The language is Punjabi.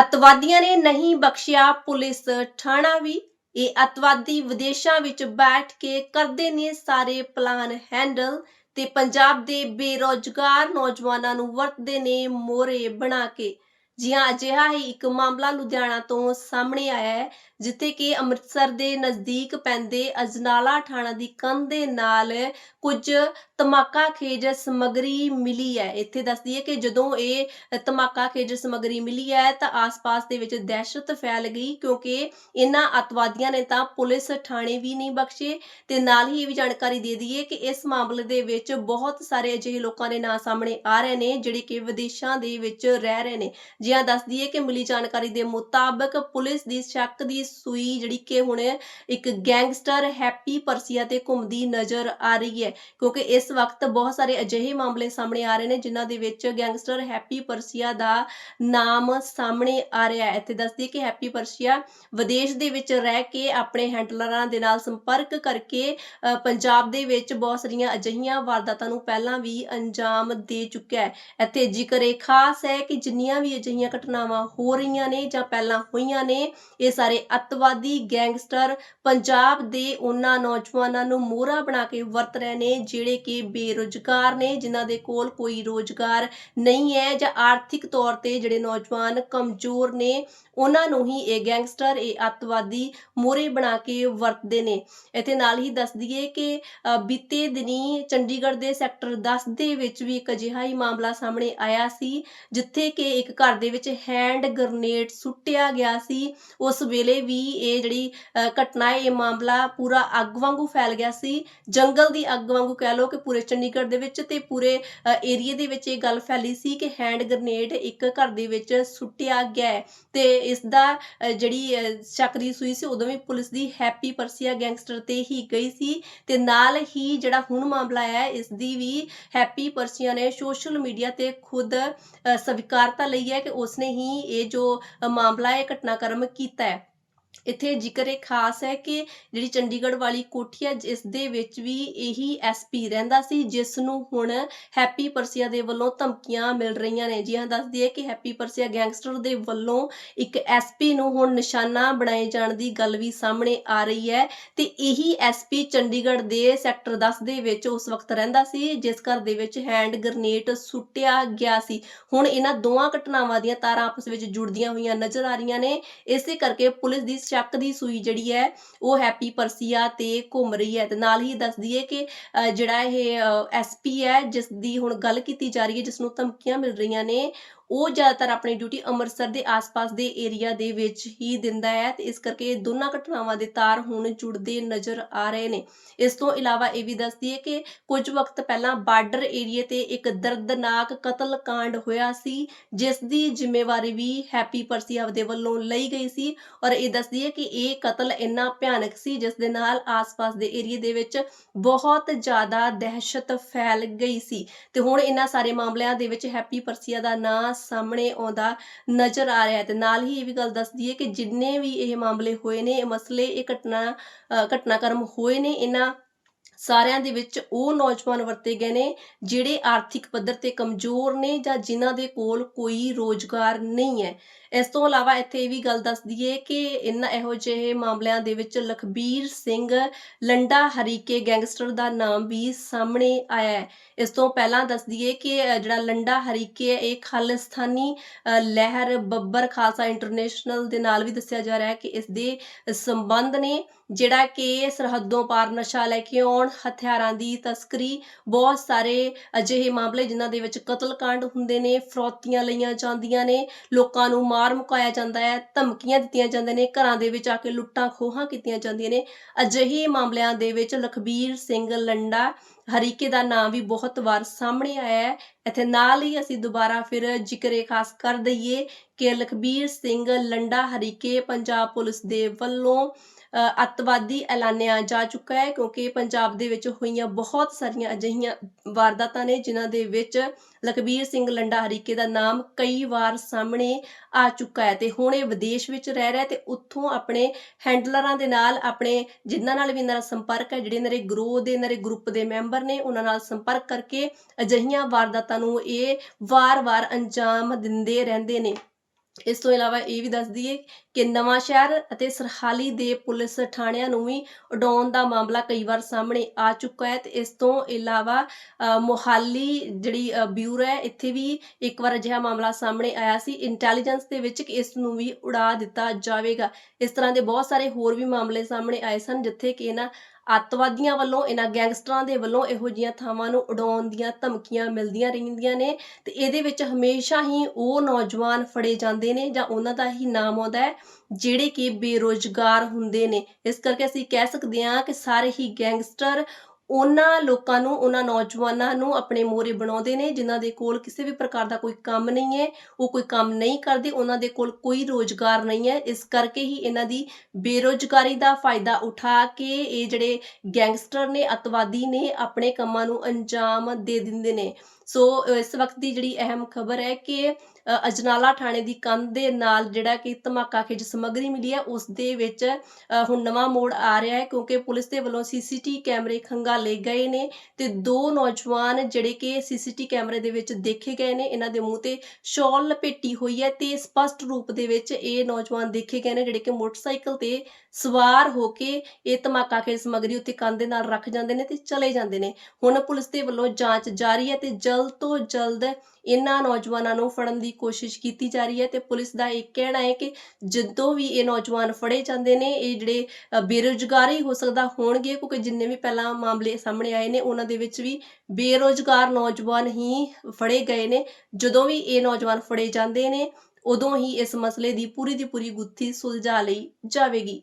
ਅਤਵਾਦੀਆਂ ਨੇ ਨਹੀਂ ਬਖਸ਼ਿਆ ਪੁਲਿਸ ਥਾਣਾ ਵੀ। ਇਹ ਅਤਵਾਦੀ ਵਿਦੇਸ਼ਾਂ ਵਿੱਚ ਬੈਠ ਕੇ ਕਰਦੇ ਨੇ ਸਾਰੇ ਪਲਾਨ ਹੈਂਡਲ ਤੇ ਪੰਜਾਬ ਦੇ ਬੇਰੋਜ਼ਗਾਰ ਨੌਜਵਾਨਾਂ ਨੂੰ ਵਰਤਦੇ ਨੇ ਮੋਰੇ ਬਣਾ ਕੇ। ਜੀ ਹਾਂ, ਅਜਿਹਾ ਹੀ ਇੱਕ ਮਾਮਲਾ ਲੁਧਿਆਣਾ ਤੋਂ ਸਾਹਮਣੇ ਆਇਆ ਹੈ, ਜਿੱਥੇ ਕਿ ਅੰਮ੍ਰਿਤਸਰ ਦੇ ਨਜ਼ਦੀਕ ਪੈਂਦੇ ਅਜਨਾਲਾ ਥਾਣਾ ਦੀ ਕੰਧ ਦੇ ਨਾਲ ਕੁਝ ਧਮਾਕਾ ਖੇਜ ਸਮਗਰੀ ਮਿਲੀ ਹੈ। ਇੱਥੇ ਦੱਸਦੀ ਹੈ ਕਿ ਜਦੋਂ ਇਹ ਧਮਾਕਾ ਖੇਜ ਸਮਗਰੀ ਮਿਲੀ ਹੈ, ਤਾਂ ਆਸ-ਪਾਸ ਦੇ ਵਿੱਚ ਦਹਿਸ਼ਤ ਫੈਲ ਗਈ, ਕਿਉਂਕਿ ਇਹਨਾਂ ਅਤਵਾਦੀਆਂ ਨੇ ਤਾਂ ਪੁਲਿਸ ਥਾਣੇ ਵੀ ਨਹੀਂ ਬਖਸ਼ੇ। ਤੇ ਨਾਲ ਹੀ ਇਹ ਵੀ ਜਾਣਕਾਰੀ ਦੇ ਦਈਏ ਕਿ ਇਸ ਮਾਮਲੇ ਦੇ ਵਿੱਚ ਬਹੁਤ ਸਾਰੇ ਅਜਿਹੇ ਲੋਕਾਂ ਦੇ ਨਾਂ ਸਾਹਮਣੇ ਆ ਰਹੇ ਨੇ, ਜਿਹੜੇ ਕਿ ਵਿਦੇਸ਼ਾਂ ਦੇ ਵਿੱਚ ਰਹਿ ਰਹੇ ਨੇ। ਜਿਹਾਂ ਦੱਸ ਦਈਏ ਕਿ ਮਿਲੀ ਜਾਣਕਾਰੀ ਦੇ ਮੁਤਾਬਕ ਪੁਲਿਸ ਦੀ ਸ਼ੱਕ ਦੀ ਸੂਈ ਜਿਹੜੀ ਕਿ ਹੁਣ ਇੱਕ ਗੈਂਗਸਟਰ ਹੈਪੀ ਪਰਸੀਆ ਤੇ ਘੁੰਮਦੀ ਨਜ਼ਰ ਆ ਰਹੀ ਹੈ ਕਿਉਂਕਿ ਇਸ ਵਕਤ ਬਹੁਤ ਸਾਰੇ ਅਜਿਹੇ ਮਾਮਲੇ ਸਾਹਮਣੇ ਆ ਰਹੇ ਨੇ ਜਿਨ੍ਹਾਂ ਦੇ ਵਿੱਚ ਗੈਂਗਸਟਰ ਹੈਪੀ ਪਰਸੀਆ ਦਾ ਨਾਮ ਸਾਹਮਣੇ ਆ ਰਿਹਾ ਹੈ। ਇੱਥੇ ਦੱਸ ਦਈਏ ਕਿ ਹੈਪੀ ਪਰਸੀਆ ਵਿਦੇਸ਼ ਦੇ ਵਿੱਚ ਰਹਿ ਕੇ ਆਪਣੇ ਹੈਂਡਲਰਾਂ ਦੇ ਨਾਲ ਸੰਪਰਕ ਕਰਕੇ ਅ, ਪੰਜਾਬ ਦੇ ਵਿੱਚ ਬਹੁਤ ਸਾਰੀਆਂ ਅਜਿਹੀਆਂ ਵਾਰਦਾਤਾਂ ਨੂੰ ਪਹਿਲਾਂ ਵੀ ਅੰਜਾਮ ਦੇ ਚੁੱਕਿਆ ਹੈ। ਇੱਥੇ ਜ਼ਿਕਰ ਇਹ ਖਾਸ ਹੈ ਕਿ ਜਿੰਨੀਆਂ ਵੀ ਅਜਿਹੀਆਂ ਘਟਨਾਵਾਂ ਹੋ ਰਹੀਆਂ ਨੇ ਜਾਂ ਪਹਿਲਾਂ ਹੋਈਆਂ ਨੇ, ਇਹ ਸਾਰੇ ਅੱਤਵਾਦੀ ਗੈਂਗਸਟਰ ਪੰਜਾਬ ਦੇ ਉਹਨਾਂ ਨੌਜਵਾਨਾਂ ਨੂੰ ਮੋਹਰਾ ਬਣਾ ਕੇ ਵਰਤ ਰਹੇ ਨੇ, ਜਿਹੜੇ ਕਿ ਬੇਰੁਜ਼ਗਾਰ ਨੇ, ਜਿਨ੍ਹਾਂ ਦੇ ਕੋਲ ਕੋਈ ਰੋਜ਼ਗਾਰ ਨਹੀਂ ਹੈ ਜਾਂ ਆਰਥਿਕ ਤੌਰ ਤੇ ਜਿਹੜੇ ਨੌਜਵਾਨ ਕਮਜ਼ੋਰ ਨੇ, ਉਹਨਾਂ ਨੂੰ ਹੀ ਇਹ ਗੈਂਗਸਟਰ, ਇਹ ਅੱਤਵਾਦੀ ਮੋਹਰੇ ਬਣਾ ਕੇ ਵਰਤਦੇ ਨੇ। ਇੱਥੇ ਨਾਲ ਹੀ ਦੱਸ ਦਈਏ ਕਿ ਬੀਤੇ ਦਿਨੀ ਚੰਡੀਗੜ੍ਹ ਦੇ ਸੈਕਟਰ 10 ਦੇ ਵਿੱਚ ਵੀ ਇੱਕ ਅਜਿਹਾ ਹੀ ਮਾਮਲਾ ਸਾਹਮਣੇ ਆਇਆ ਸੀ, ਜਿੱਥੇ ਕਿ ਇੱਕ ਘਰ ਦੇ ਵਿੱਚ ਹੈਂਡ ਗ੍ਰਨੇਡ ਸੁੱਟਿਆ ਗਿਆ ਸੀ। ਉਸ ਵੇਲੇ ਵੀ ਇਹ ਜਿਹੜੀ ਘਟਨਾ ਹੈ ਇਹ ਮਾਮਲਾ ਪੂਰਾ ਅੱਗ ਵਾਂਗੂ ਫੈਲ ਗਿਆ ਸੀ। ਜੰਗਲ ਦੀ ਅੱਗ ਵਾਂਗੂ ਕਹਿ ਲਓ ਕਿ ਪੂਰੇ ਚੰਡੀਗੜ੍ਹ ਦੇ ਵਿੱਚ ਤੇ ਪੂਰੇ ਏਰੀਆ ਦੇ ਵਿੱਚ ਇਹ ਗੱਲ ਫੈਲੀ ਸੀ ਕਿ ਹੈਂਡ ਗ੍ਰਨੇਡ ਇੱਕ ਘਰ ਦੇ ਵਿੱਚ ਸੁੱਟਿਆ ਗਿਆ ਤੇ ਇਸ ਦਾ ਜਿਹੜੀ ਅ, ਸ਼ੱਕ ਦੀ ਸੂਈ ਸੀ ਉਦੋਂ ਵੀ ਪੁਲਿਸ ਦੀ ਹੈਪੀ ਪਰਸੀਆ ਗੈਂਗਸਟਰ ਤੇ ਹੀ ਗਈ ਸੀ। ਤੇ ਨਾਲ ਹੀ ਜਿਹੜਾ ਹੁਣ ਮਾਮਲਾ ਹੈ ਇਸ ਦੀ ਵੀ ਹੈਪੀ ਪਰਸੀਆ ਨੇ ਸੋਸ਼ਲ ਮੀਡੀਆ ਤੇ ਖੁਦ ਅ, ਸਵੀਕਾਰਤਾ ਲਈ ਹੈ ਕਿ ਉਸਨੇ ਹੀ ਇਹ ਜੋ ਮਾਮਲਾ ਹੈ ਘਟਨਾਕ੍ਰਮ ਕੀਤਾ ਹੈ। ਇੱਥੇ ਜ਼ਿਕਰ ਇਹ ਖਾਸ ਹੈ ਕਿ ਜਿਹੜੀ ਚੰਡੀਗੜ੍ਹ ਵਾਲੀ ਕੋਠੀ ਹੈ, ਜਿਸ ਦੇ ਵਿੱਚ ਵੀ ਇਹੀ ਐਸਪੀ ਰਹਿੰਦਾ ਸੀ, ਜਿਸ ਨੂੰ ਹੁਣ ਹੈਪੀ ਪਰਸੀਆ ਦੇ ਵੱਲੋਂ ਧਮਕੀਆਂ ਮਿਲ ਰਹੀਆਂ ਨੇ। ਜੀ ਹਾਂ ਦੱਸਦੀ ਹੈ ਕਿ ਹੈਪੀ ਪਰਸੀਆ ਗੈਂਗਸਟਰ ਦੇ ਵੱਲੋਂ ਇੱਕ ਐਸਪੀ ਨੂੰ ਹੁਣ ਨਿਸ਼ਾਨਾ ਬਣਾਏ ਜਾਣ ਦੀ ਗੱਲ ਵੀ ਸਾਹਮਣੇ ਆ ਰਹੀ ਹੈ ਤੇ ਇਹੀ ਐਸਪੀ ਚੰਡੀਗੜ੍ਹ ਦੇ ਸੈਕਟਰ 10 ਦੇ ਵਿੱਚ ਉਸ ਵਕਤ ਰਹਿੰਦਾ ਸੀ, ਜਿਸ ਘਰ ਦੇ ਵਿੱਚ ਹੈਂਡ ਗ੍ਰਨੇਡ ਸੁੱਟਿਆ ਗਿਆ ਸੀ। ਹੁਣ ਇਹਨਾਂ ਦੋਵਾਂ ਘਟਨਾਵਾਂ ਦੀਆਂ ਤਾਰਾਂ ਆਪਸ ਵਿੱਚ ਜੁੜਦੀਆਂ ਹੋਈਆਂ ਨਜ਼ਰ ਆ ਰਹੀਆਂ ਨੇ। ਇਸੇ ਕਰਕੇ ਪੁਲਿਸ ਦੀ ਸ਼ੱਕ ਦੀ ਸੂਈ ਜਿਹੜੀ ਹੈ, ਉਹ ਹੈਪੀ ਪਰਸੀਆ ਤੇ ਘੁੰਮ ਰਹੀ ਹੈ ਤੇ ਨਾਲ ਹੀ ਦੱਸ ਦਈਏ ਕਿ ਜਿਹੜਾ ਇਹ ਐਸਪੀ ਹੈ, ਜਿਸ ਦੀ ਹੁਣ ਗੱਲ ਕੀਤੀ ਜਾ ਰਹੀ ਹੈ, ਜਿਸ ਨੂੰ ਧਮਕੀਆਂ ਮਿਲ ਰਹੀਆਂ ਨੇ, ਉਹ ਜ਼ਿਆਦਾਤਰ ਆਪਣੀ ਡਿਊਟੀ ਅੰਮ੍ਰਿਤਸਰ ਦੇ ਆਸ-ਪਾਸ ਦੇ ਏਰੀਆ ਦੇ ਵਿੱਚ ਹੀ ਦਿੰਦਾ ਹੈ ਤੇ ਇਸ ਕਰਕੇ ਇਹ ਦੋਨਾਂ ਘਟਨਾਵਾਂ ਦੇ ਤਾਰ ਹੁਣ ਜੁੜਦੇ ਨਜ਼ਰ ਆ ਰਹੇ ਨੇ। ਇਸ ਤੋਂ ਇਲਾਵਾ ਇਹ ਵੀ ਦੱਸਦੀ ਹੈ ਕਿ ਕੁਝ ਵਕਤ ਪਹਿਲਾਂ ਬਾਰਡਰ ਏਰੀਏ ਤੇ ਇੱਕ ਦਰਦਨਾਕ ਕਤਲकांड ਹੋਇਆ ਸੀ, ਜਿਸ ਦੀ ਜ਼ਿੰਮੇਵਾਰੀ ਵੀ ਹੈਪੀ ਪਰਸੀਆ ਦੇ ਵੱਲੋਂ ਲਈ ਗਈ ਸੀ ਔਰ ਇਹ ਦੱਸਦੀ ਹੈ ਕਿ ਇਹ ਕਤਲ ਇੰਨਾ ਭਿਆਨਕ ਸੀ, ਜਿਸ ਦੇ ਨਾਲ ਆਸ-ਪਾਸ ਦੇ ਏਰੀਏ ਦੇ ਵਿੱਚ ਬਹੁਤ ਜ਼ਿਆਦਾ ਦਹਿਸ਼ਤ ਫੈਲ ਗਈ ਸੀ। ਤੇ ਹੁਣ ਇਹਨਾਂ ਸਾਰੇ ਮਾਮਲਿਆਂ ਦੇ ਵਿੱਚ ਹੈਪੀ ਪਰਸੀਆ ਦਾ ਨਾਂ ਸਾਹਮਣੇ ਆਉਂਦਾ ਨਜ਼ਰ ਆ ਰਿਹਾ ਹੈ। ਤੇ ਨਾਲ ਹੀ ਇਹ ਵੀ ਗੱਲ ਦੱਸਦੀ ਹੈ ਕਿ ਜਿੰਨੇ ਵੀ ਇਹ ਮਾਮਲੇ ਹੋਏ ਨੇ, ਇਹ ਮਸਲੇ, ਇਹ ਘਟਨਾ ਘਟਨਾਕ੍ਰਮ ਹੋਏ ਨੇ, ਇਹਨਾਂ ਸਾਰਿਆਂ ਦੇ ਵਿੱਚ ਉਹ ਨੌਜਵਾਨ ਵਰਤੇ ਗਏ ਨੇ ਜਿਹੜੇ ਆਰਥਿਕ ਪੱਧਰ ਤੇ ਕਮਜ਼ੋਰ ਨੇ ਜਾਂ ਜਿਨ੍ਹਾਂ ਦੇ ਕੋਲ ਕੋਈ ਰੋਜ਼ਗਾਰ ਨਹੀਂ ਹੈ। ਇਸ ਤੋਂ ਇਲਾਵਾ ਇੱਥੇ ਇਹ ਵੀ ਗੱਲ ਦੱਸ ਦਈਏ ਕਿ ਇਨ ਇਹੋ ਜਿਹੇ ਮਾਮਲਿਆਂ ਦੇ ਵਿੱਚ ਲਖਬੀਰ ਸਿੰਘ ਲੰਡਾ ਹਰੀਕੇ ਗੈਂਗਸਟਰ ਦਾ ਨਾਮ ਵੀ ਸਾਹਮਣੇ ਆਇਆ ਹੈ। ਇਸ ਤੋਂ ਪਹਿਲਾਂ ਦੱਸ ਦਈਏ ਕਿ ਜਿਹੜਾ ਲੰਡਾ ਹਰੀਕੇ ਹੈ, ਇਹ ਖਾਲਿਸਤਾਨੀ ਲਹਿਰ ਬੱਬਰ ਖਾਲਸਾ ਇੰਟਰਨੈਸ਼ਨਲ ਦੇ ਨਾਲ ਵੀ ਦੱਸਿਆ ਜਾ ਰਿਹਾ ਹੈ ਕਿ ਇਸ ਦੇ ਸੰਬੰਧ ਨੇ ਜਿਹੜਾ ਕਿ ਸਰਹੱਦੋਂ ਪਾਰ ਨਸ਼ਾ ਲੈ ਕੇ ਆਉਣ, ਹਥਿਆਰਾਂ ਦੀ ਤਸਕਰੀ, ਬਹੁਤ ਸਾਰੇ ਅਜਿਹੇ ਮਾਮਲੇ ਜਿਨ੍ਹਾਂ ਦੇ ਵਿੱਚ ਕਤਲकांड ਹੁੰਦੇ ਨੇ, ਫਰੋਤੀਆਂ ਲਈਆਂ ਜਾਂਦੀਆਂ ਨੇ, ਲੋਕਾਂ ਨੂੰ ਮਾਰ ਮੁਕਾਇਆ ਜਾਂਦਾ ਹੈ, ਧਮਕੀਆਂ ਦਿੱਤੀਆਂ ਜਾਂਦੀਆਂ ਨੇ, ਘਰਾਂ ਦੇ ਵਿੱਚ ਆ ਕੇ ਲੁੱਟਾਂ ਖੋਹਾਂ ਕੀਤੀਆਂ ਜਾਂਦੀਆਂ ਨੇ। ਅਜਿਹੇ ਮਾਮਲਿਆਂ ਦੇ ਵਿੱਚ ਲਖਬੀਰ ਸਿੰਘ ਲੰਡਾ ਹਰੀਕੇ ਦਾ ਨਾਮ ਵੀ ਬਹੁਤ ਵਾਰ ਸਾਹਮਣੇ ਆਇਆ ਹੈ। ਇੱਥੇ ਨਾਲ ਹੀ ਅਸੀਂ ਦੁਬਾਰਾ ਫਿਰ ਜ਼ਿਕਰੇ ਖਾਸ ਕਰ ਦਈਏ ਕਿ ਲਖਬੀਰ ਸਿੰਘ ਲੰਡਾ ਹਰੀਕੇ ਪੰਜਾਬ ਪੁਲਿਸ ਦੇ ਵੱਲੋਂ ਅੱਤਵਾਦੀ ਐਲਾਨਿਆ ਜਾ ਚੁੱਕਾ ਹੈ ਕਿਉਂਕਿ ਪੰਜਾਬ ਦੇ ਵਿੱਚ ਹੋਈਆਂ ਬਹੁਤ ਸਾਰੀਆਂ ਅਜਿਹੀਆਂ ਵਾਰਦਾਤਾਂ ਨੇ ਜਿਨ੍ਹਾਂ ਦੇ ਵਿੱਚ ਲਖਬੀਰ ਸਿੰਘ ਲੰਡਾ ਹਰੀਕੇ ਦਾ ਨਾਮ ਕਈ ਵਾਰ ਸਾਹਮਣੇ ਆ ਚੁੱਕਾ ਹੈ ਤੇ ਹੁਣ ਇਹ ਵਿਦੇਸ਼ ਵਿੱਚ ਰਹਿ ਰਿਹਾ ਤੇ ਉੱਥੋਂ ਆਪਣੇ ਹੈਂਡਲਰਾਂ ਦੇ ਨਾਲ, ਆਪਣੇ ਜਿਨ੍ਹਾਂ ਨਾਲ ਵੀ ਇਹਨਾਂ ਦਾ ਸੰਪਰਕ ਹੈ, ਜਿਹੜੇ ਇਹਨਾਂ ਦੇ ਗਰੋਹ ਦੇ, ਇਹਨਾਂ ਦੇ ਗਰੁੱਪ ਦੇ ਮੈਂਬਰ ਨੇ, ਉਹਨਾਂ ਨਾਲ ਸੰਪਰਕ ਕਰਕੇ ਅਜਿਹੀਆਂ ਵਾਰਦਾਤਾਂ ਨੂੰ ਇਹ ਵਾਰ-ਵਾਰ ਅੰਜਾਮ ਦਿੰਦੇ ਰਹਿੰਦੇ ਨੇ। ਇਸ ਤੋਂ ਇਲਾਵਾ ਇਹ ਵੀ ਦੱਸ ਦਈਏ ਕਿ ਨਵਾਂ ਸ਼ਹਿਰ ਅਤੇ ਸਰਹਾਲੀ ਦੇ ਪੁਲਿਸ ਥਾਣਿਆਂ ਨੂੰ ਵੀ ਉਡਾਉਣ ਦਾ ਮਾਮਲਾ ਕਈ ਵਾਰ ਸਾਹਮਣੇ ਆ ਚੁੱਕਾ ਹੈ ਤੇ ਇਸ ਤੋਂ ਇਲਾਵਾ ਮੋਹਾਲੀ ਜਿਹੜੀ ਬਿਊਰੋ ਹੈ, ਇੱਥੇ ਵੀ ਇੱਕ ਵਾਰ ਅਜਿਹਾ ਮਾਮਲਾ ਸਾਹਮਣੇ ਆਇਆ ਸੀ। ਇੰਟੈਲੀਜੈਂਸ ਦੇ ਵਿੱਚ ਕਿ ਇਸ ਨੂੰ ਵੀ ਉਡਾ ਦਿੱਤਾ ਜਾਵੇਗਾ। ਇਸ ਤਰ੍ਹਾਂ ਦੇ ਬਹੁਤ ਸਾਰੇ ਹੋਰ ਵੀ ਮਾਮਲੇ ਸਾਹਮਣੇ ਆਏ ਸਨ, ਜਿੱਥੇ ਕਿ ਇਹਨਾਂ ਅੱਤਵਾਦੀਆਂ ਵੱਲੋਂ, ਇਹਨਾਂ ਗੈਂਗਸਟਰਾਂ ਦੇ ਵੱਲੋਂ ਇਹੋ ਜਿਹੀਆਂ ਥਾਵਾਂ ਨੂੰ ਉਡਾਉਣ ਦੀਆਂ ਧਮਕੀਆਂ ਮਿਲਦੀਆਂ ਰਹਿੰਦੀਆਂ ਨੇ ਤੇ ਇਹਦੇ ਵਿੱਚ ਹਮੇਸ਼ਾ ਹੀ ਉਹ ਨੌਜਵਾਨ ਫੜੇ ਜਾਂਦੇ ਨੇ ਜਾਂ ਉਹਨਾਂ ਦਾ ਹੀ ਨਾਮ ਆਉਂਦਾ ਹੈ, ਜਿਹੜੇ ਕਿ ਬੇਰੋਜ਼ਗਾਰ ਹੁੰਦੇ ਨੇ। ਇਸ ਕਰਕੇ ਅਸੀਂ ਕਹਿ ਸਕਦੇ ਹਾਂ ਕਿ ਸਾਰੇ ਹੀ ਗੈਂਗਸਟਰ ਉਹਨਾਂ ਲੋਕਾਂ ਨੂੰ, ਉਹਨਾਂ ਨੌਜਵਾਨਾਂ ਨੂੰ ਆਪਣੇ ਮੋਹਰੇ ਬਣਾਉਂਦੇ ਨੇ, ਜਿਨ੍ਹਾਂ ਦੇ ਕੋਲ ਕਿਸੇ ਵੀ ਪ੍ਰਕਾਰ ਦਾ ਕੋਈ ਕੰਮ ਨਹੀਂ ਹੈ, ਉਹ ਕੋਈ ਕੰਮ ਨਹੀਂ ਕਰਦੇ, ਉਹਨਾਂ ਦੇ ਕੋਲ ਕੋਈ ਰੋਜ਼ਗਾਰ ਨਹੀਂ ਹੈ। ਇਸ ਕਰਕੇ ਹੀ ਇਹਨਾਂ ਦੀ ਬੇਰੋਜ਼ਗਾਰੀ ਦਾ ਫਾਇਦਾ ਉਠਾ ਕੇ ਇਹ ਜਿਹੜੇ ਗੈਂਗਸਟਰ ਨੇ, ਅਤਵਾਦੀ ਨੇ, ਆਪਣੇ ਕੰਮਾਂ ਨੂੰ ਅੰਜਾਮ ਦੇ ਦਿੰਦੇ ਨੇ। ਸੋ ਇਸ ਵਕਤ ਦੀ ਜਿਹੜੀ ਅਹਿਮ ਖਬਰ ਹੈ ਕਿ ਅਜਨਾਲਾ ਥਾਣੇ ਦੀ ਕੰਧ ਦੇ ਨਾਲ ਜਿਹੜਾ ਕਿ ਧਮਾਕਾ ਖਿਜ ਸਮੱਗਰੀ ਮਿਲੀ ਹੈ ਉਸ ਦੇ ਵਿੱਚ ਅ, ਹੁਣ ਨਵਾਂ ਮੋੜ ਆ ਰਿਹਾ ਹੈ ਕਿਉਂਕਿ ਪੁਲਿਸ ਦੇ ਵੱਲੋਂ ਸੀਸੀਟੀ ਕੈਮਰੇ ਖੰਗਾਲੇ ਗਏ ਨੇ ਤੇ ਦੋ ਨੌਜਵਾਨ ਜਿਹੜੇ ਕਿ ਸੀਸੀਟੀ ਕੈਮਰੇ ਦੇ ਵਿੱਚ ਦੇਖੇ ਗਏ ਨੇ ਇਹਨਾਂ ਦੇ ਮੂੰਹ ਤੇ ਸ਼ਾਲ ਲਪੇਟੀ ਹੋਈ ਹੈ ਤੇ ਸਪਸ਼ਟ ਰੂਪ ਦੇ ਵਿੱਚ ਇਹ ਨੌਜਵਾਨ ਦੇਖੇ ਗਏ ਨੇ ਜਿਹੜੇ ਕਿ ਮੋਟਰਸਾਈਕਲ ਤੇ ਸਵਾਰ ਹੋ ਕੇ ਇਹ ਧਮਾਕਾ ਖੇਜ ਸਮੱਗਰੀ ਉੱਤੇ ਕੰਧ ਦੇ ਨਾਲ ਰੱਖ ਜਾਂਦੇ ਨੇ ਤੇ ਚਲੇ ਜਾਂਦੇ ਨੇ। ਹੁਣ ਪੁਲਿਸ ਦੇ ਵੱਲੋਂ ਜਾਂਚ ਜਾਰੀ ਹੈ ਤੇ ਜਲਦ ਤੋਂ ਜਲਦ ਇਹਨਾਂ ਨੌਜਵਾਨਾਂ ਨੂੰ ਫੜਨ ਦੀ ਕੋਸ਼ਿਸ਼ ਕੀਤੀ ਜਾ ਰਹੀ ਹੈ ਤੇ ਪੁਲਿਸ ਦਾ ਇਹ ਕਹਿਣਾ ਹੈ ਕਿ ਜਦੋਂ ਵੀ ਇਹ ਨੌਜਵਾਨ ਫੜੇ ਜਾਂਦੇ ਨੇ ਇਹ ਜਿਹੜੇ ਅ, ਹੋ ਸਕਦਾ ਹੋਣਗੇ ਕਿਉਂਕਿ ਜਿੰਨੇ ਵੀ ਪਹਿਲਾਂ ਮਾਮਲੇ ਸਾਹਮਣੇ ਆਏ ਨੇ ਉਹਨਾਂ ਦੇ ਵਿੱਚ ਵੀ ਬੇਰੁਜ਼ਗਾਰ ਨੌਜਵਾਨ ਹੀ ਫੜੇ ਗਏ ਨੇ। ਜਦੋਂ ਵੀ ਇਹ ਨੌਜਵਾਨ ਫੜੇ ਜਾਂਦੇ ਨੇ ਉਦੋਂ ਹੀ ਇਸ ਮਸਲੇ ਦੀ ਪੂਰੀ ਦੀ ਪੂਰੀ ਗੁੱਥੀ ਸੁਲਝਾ ਲਈ ਜਾਵੇਗੀ।